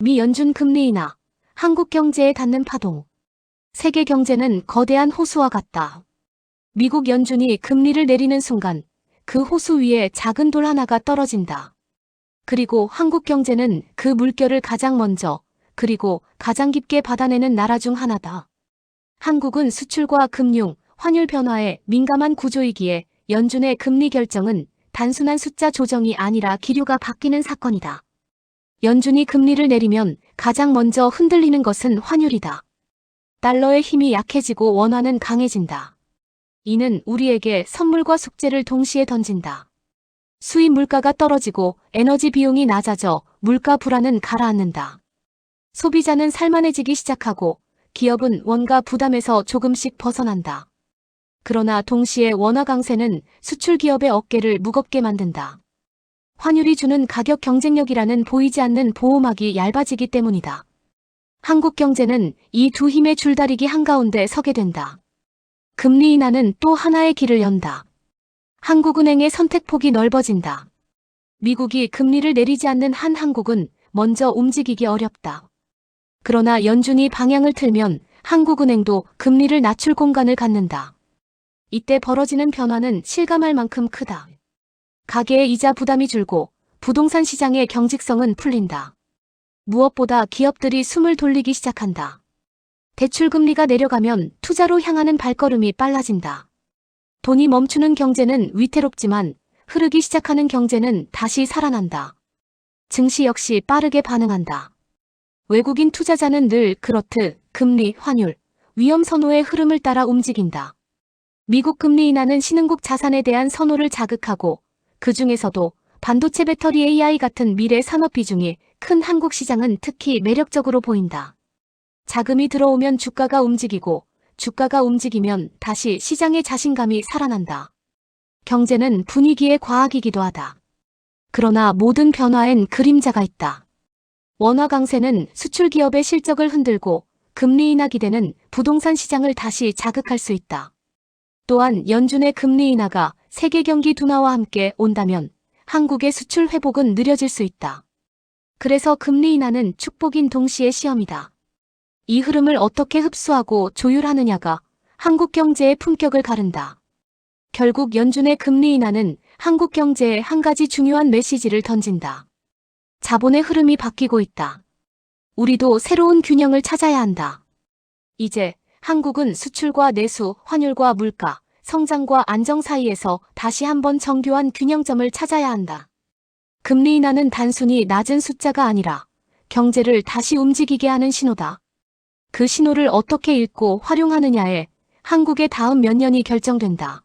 미 연준 금리 인하, 한국 경제에 닿는 파동. 세계 경제는 거대한 호수와 같다. 미국 연준이 금리를 내리는 순간 그 호수 위에 작은 돌 하나가 떨어진다. 그리고 한국 경제는 그 물결을 가장 먼저 그리고 가장 깊게 받아내는 나라 중 하나다. 한국은 수출과 금융, 환율 변화에 민감한 구조이기에 연준의 금리 결정은 단순한 숫자 조정이 아니라 기류가 바뀌는 사건이다. 연준이 금리를 내리면 가장 먼저 흔들리는 것은 환율이다. 달러의 힘이 약해지고 원화는 강해진다. 이는 우리에게 선물과 숙제를 동시에 던진다. 수입 물가가 떨어지고 에너지 비용이 낮아져 물가 불안은 가라앉는다. 소비자는 살만해지기 시작하고 기업은 원가 부담에서 조금씩 벗어난다. 그러나 동시에 원화 강세는 수출 기업의 어깨를 무겁게 만든다. 환율이 주는 가격 경쟁력이라는 보이지 않는 보호막이 얇아지기 때문이다. 한국 경제는 이 두 힘의 줄다리기 한가운데 서게 된다. 금리 인하는 또 하나의 길을 연다. 한국은행의 선택폭이 넓어진다. 미국이 금리를 내리지 않는 한 한국은 먼저 움직이기 어렵다. 그러나 연준이 방향을 틀면 한국은행도 금리를 낮출 공간을 갖는다. 이때 벌어지는 변화는 실감할 만큼 크다. 가계의 이자 부담이 줄고 부동산 시장의 경직성은 풀린다. 무엇보다 기업들이 숨을 돌리기 시작한다. 대출금리가 내려가면 투자로 향하는 발걸음이 빨라진다. 돈이 멈추는 경제는 위태롭지만 흐르기 시작하는 경제는 다시 살아난다. 증시 역시 빠르게 반응한다. 외국인 투자자는 늘 그렇듯 금리, 환율, 위험 선호의 흐름을 따라 움직인다. 미국 금리 인하는 신흥국 자산에 대한 선호를 자극하고 그 중에서도 반도체 배터리 AI 같은 미래 산업 비중이 큰 한국 시장은 특히 매력적으로 보인다. 자금이 들어오면 주가가 움직이고 주가가 움직이면 다시 시장의 자신감이 살아난다. 경제는 분위기의 과학이기도 하다. 그러나 모든 변화엔 그림자가 있다. 원화 강세는 수출 기업의 실적을 흔들고 금리 인하 기대는 부동산 시장을 다시 자극할 수 있다. 또한 연준의 금리 인하가 세계 경기 둔화와 함께 온다면 한국의 수출 회복은 느려질 수 있다. 그래서 금리 인하는 축복인 동시의 시험이다. 이 흐름을 어떻게 흡수하고 조율하느냐가 한국 경제의 품격을 가른다. 결국 연준의 금리 인하는 한국 경제에 한 가지 중요한 메시지를 던진다. 자본의 흐름이 바뀌고 있다. 우리도 새로운 균형을 찾아야 한다. 이제 한국은 수출과 내수, 환율과 물가, 성장과 안정 사이에서 다시 한번 정교한 균형점을 찾아야 한다. 금리 인하는 단순히 낮은 숫자가 아니라 경제를 다시 움직이게 하는 신호다. 그 신호를 어떻게 읽고 활용하느냐에 한국의 다음 몇 년이 결정된다.